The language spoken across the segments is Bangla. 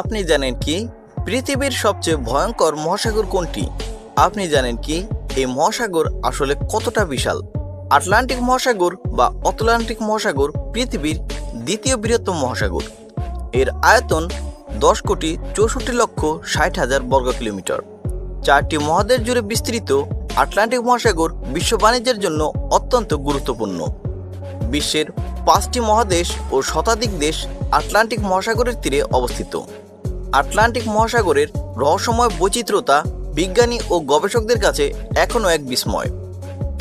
আপনি জানেন কি পৃথিবীর সবচেয়ে ভয়ঙ্কর মহাসাগর কোনটি? আপনি জানেন কি এই মহাসাগর আসলে কতটা বিশাল? আটলান্টিক মহাসাগর বা অটলান্টিক মহাসাগর পৃথিবীর দ্বিতীয় বৃহত্তম মহাসাগর। এর আয়তন দশ কোটি চৌষট্টি লক্ষ ষাট হাজার বর্গ কিলোমিটার। চারটি মহাদেশ জুড়ে বিস্তৃত আটলান্টিক মহাসাগর বিশ্ব বাণিজ্যের জন্য অত্যন্ত গুরুত্বপূর্ণ। বিশ্বের পাঁচটি মহাদেশ ও শতাধিক দেশ আটলান্টিক মহাসাগরের তীরে অবস্থিত। আটলান্টিক মহাসাগরের রহস্যময় বৈচিত্র্যতা বিজ্ঞানী ও গবেষকদের কাছে এখনও এক বিস্ময়।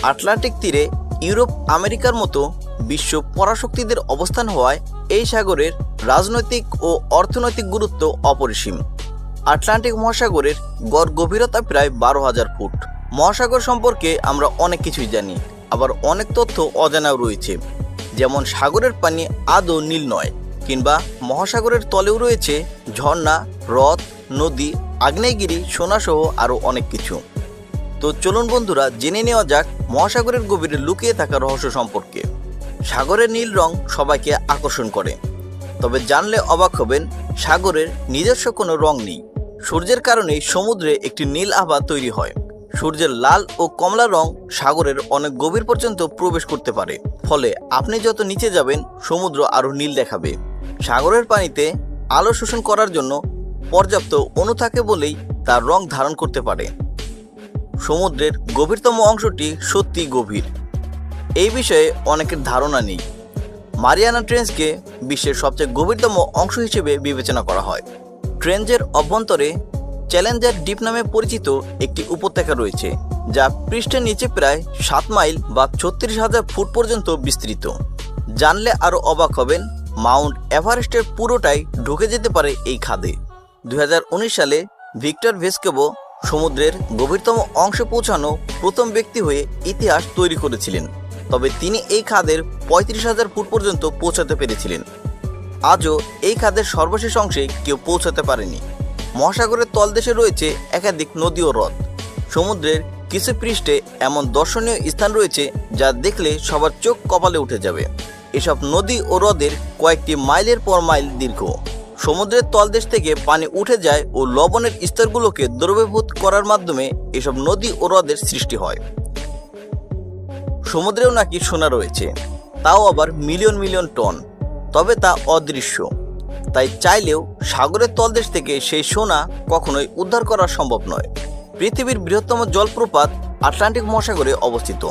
আটলান্টিক তীরে ইউরোপ, আমেরিকার মতো বিশ্ব পরাশক্তিদের অবস্থান হওয়ায় এই সাগরের রাজনৈতিক ও অর্থনৈতিক গুরুত্ব অপরিসীম। আটলান্টিক মহাসাগরের গড় গভীরতা প্রায় বারো হাজার ফুট। মহাসাগর সম্পর্কে আমরা অনেক কিছুই জানি, আবার অনেক তথ্য অজানাও রয়েছে। যেমন সাগরের পানি আদৌ নীল নয়। কিংবা মহাসাগরের তলেও রয়েছে ঝর্ণা, হ্রদ, নদী, আগ্নেয়গিরি, সোনাসহ আরও অনেক কিছু। তো চলুন বন্ধুরা, জেনে নেওয়া যাক মহাসাগরের গভীরে লুকিয়ে থাকা রহস্য সম্পর্কে। সাগরের নীল রং সবাইকে আকর্ষণ করে। তবে জানলে অবাক হবেন, সাগরের নিজস্ব কোনো রং নেই। সূর্যের কারণেই সমুদ্রে একটি নীল আভা তৈরি হয়। সূর্যের লাল ও কমলা রং সাগরের অনেক গভীর পর্যন্ত প্রবেশ করতে পারে। ফলে আপনি যত নিচে যাবেন, সমুদ্র আরও নীল দেখাবে। সাগরের পানিতে আলো শোষণ করার জন্য পর্যাপ্ত অণু থাকে বলেই তার রং ধারণ করতে পারে। সমুদ্রের গভীরতম অংশটি সত্যি গভীর। এই বিষয়ে অনেকের ধারণা নেই। মারিয়ানা ট্রেঞ্চকে বিশ্বের সবচেয়ে গভীরতম অংশ হিসেবে বিবেচনা করা হয়। ট্রেঞ্চের অভ্যন্তরে চ্যালেঞ্জার ডিপ নামে পরিচিত একটি উপত্যকা রয়েছে, যা পৃষ্ঠের নিচে প্রায় সাত মাইল বা ছত্রিশ হাজার ফুট পর্যন্ত বিস্তৃত। জানলে আরও অবাক হবেন মাউন্ট এভারেস্টের পুরোটাই ঢুকে যেতে পারে এই খাদে। দুই হাজার উনিশ সালে ভিক্টর ভেস্কেবো সমুদ্রের গভীরতম অংশে পৌঁছানো প্রথম ব্যক্তি হয়ে ইতিহাস তৈরি করেছিলেন। তবে তিনি এই খাদের পঁয়ত্রিশ হাজার ফুট পর্যন্ত পৌঁছাতে পেরেছিলেন। আজও এই খাদের সর্বশেষ অংশে কেউ পৌঁছাতে পারেনি। মহাসাগরের তলদেশে রয়েছে একাধিক নদী ও হ্রদ। সমুদ্রের কিছু পৃষ্ঠে এমন দর্শনীয় স্থান রয়েছে যা দেখলে সবার চোখ কপালে উঠে যাবে। এসব নদী ও হ্রদের কয়েকটি মাইলের পর মাইল দীর্ঘ। সমুদ্রের তলদেশ থেকে পানি উঠে যায় ও লবণের স্তরগুলোকে দ্রবীভূত করার মাধ্যমে এসব নদী ও হ্রদের সৃষ্টি হয়। সমুদ্রেও নাকি সোনা রয়েছে, তাও আবার মিলিয়ন মিলিয়ন টন, তবে তা অদৃশ্য। তাই চাইলেও সাগরের তলদেশ থেকে সেই সোনা কখনোই উদ্ধার করা সম্ভব নয়। পৃথিবীর বৃহত্তম জলপ্রপাত আটলান্টিক মহাসাগরে অবস্থিত।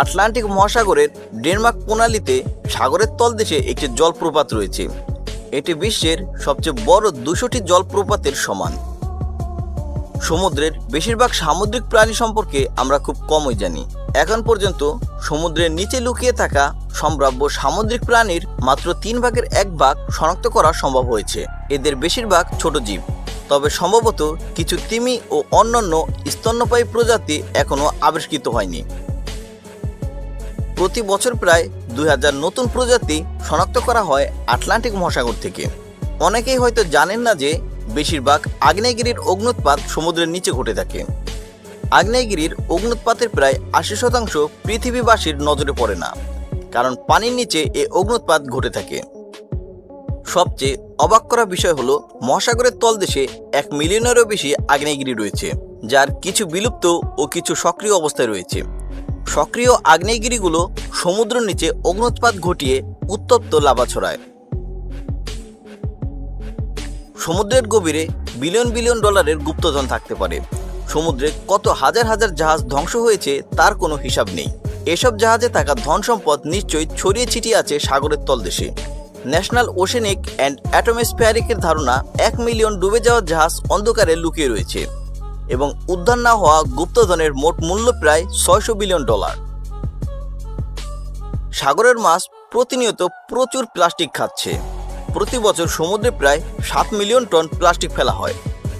আটলান্টিক মহাসাগরের ডেনমার্ক প্রণালীতে সাগরের তলদেশে একটি জলপ্রপাত রয়েছে। এটি বিশ্বের সবচেয়ে বড় দুশোটি জলপ্রপাতের সমান। সমুদ্রের বেশিরভাগ সামুদ্রিক প্রাণী সম্পর্কে আমরা খুব কমই জানি। এখন পর্যন্ত সমুদ্রের নিচে লুকিয়ে থাকা সম্ভাব্য সামুদ্রিক প্রাণীর মাত্র তিন ভাগের এক ভাগ শনাক্ত করা সম্ভব হয়েছে। এদের বেশিরভাগ ছোট জীব। তবে সম্ভবত কিছু তিমি ও অন্যান্য স্তন্যপায়ী প্রজাতি এখনও আবিষ্কৃত হয়নি। প্রতি বছর প্রায় দুই হাজার নতুন প্রজাতি শনাক্ত করা হয় আটলান্টিক মহাসাগর থেকে। অনেকেই হয়তো জানেন না যে বেশিরভাগ আগ্নেয়গিরির অগ্নুৎপাত সমুদ্রের নিচে ঘটে থাকে। আগ্নেয়গিরির অগ্নুৎপাতের প্রায় আশি শতাংশ পৃথিবীবাসীর নজরে পড়ে না, কারণ পানির নিচে এ অগ্নুৎপাত ঘটে থাকে। সবচেয়ে অবাক করা বিষয় হলো, মহাসাগরের তলদেশে এক মিলিয়নেরও বেশি আগ্নেয়গিরি রয়েছে, যার কিছু বিলুপ্ত ও কিছু সক্রিয় অবস্থায় রয়েছে। সক্রিয় আগ্নেয়গিরিগুলো সমুদ্র নিচে অগ্নুৎপাত ঘটিয়ে উত্তপ্ত লাভা ছড়ায়। সমুদ্রের গভীরে বিলিয়ন বিলিয়ন ডলারের গুপ্তধন থাকতে পারে। সমুদ্রে কত হাজার হাজার জাহাজ ধ্বংস হয়েছে তার কোনো হিসাব নেই। এসব জাহাজে থাকা ধন সম্পদ নিশ্চয়ই ছড়িয়ে ছিটিয়ে আছে সাগরের তলদেশে। ন্যাশনাল ওশেনিক অ্যান্ড অ্যাটোমোস্ফিয়ারিকের ধারণা এক মিলিয়ন ডুবে যাওয়া জাহাজ অন্ধকারে লুকিয়ে রয়েছে। এবং উদ্ধার না হওয়া গুপ্তধনের মোট মূল্য প্রায় ছয়শো বিলিয়ন ডলার। সাগরের মাছ প্রতিনিয়ত প্রচুর প্লাস্টিক খাচ্ছে। প্রতি বছর সমুদ্রে প্রায় সাত মিলিয়ন টন প্লাস্টিক ফেলা হয়।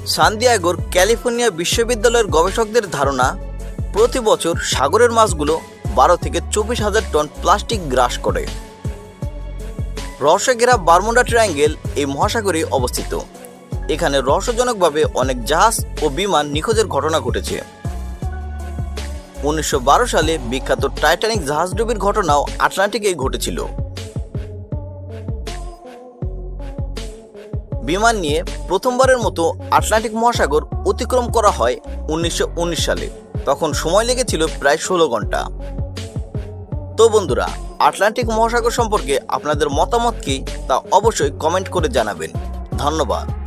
সান্দিয়াগোর ক্যালিফোর্নিয়া বিশ্ববিদ্যালয়ের গবেষকদের ধারণা, প্রতি বছর সাগরের মাছগুলো বারো থেকে চব্বিশ হাজার টন প্লাস্টিক গ্রাস করে। রহস্যে ঘেরা বারমুডা ট্রায়াঙ্গেল এই মহাসাগরে অবস্থিত। এখানে রহস্যজনকভাবে অনেক জাহাজ ও বিমান নিখোঁজের ঘটনা ঘটেছে। উনিশশো বারো সালে বিখ্যাত টাইটানিক জাহাজডুবির ঘটনাও আটলান্টিকেই ঘটেছিল। বিমান নিয়ে প্রথমবারের মতো আটলান্টিক মহাসাগর অতিক্রম করা হয় উনিশশো উনিশ সালে। তখন সময় লেগেছিল প্রায় ষোলো ঘণ্টা। তো বন্ধুরা, আটলান্টিক মহাসাগর সম্পর্কে আপনাদের মতামত কি তা অবশ্যই কমেন্ট করে জানাবেন। ধন্যবাদ।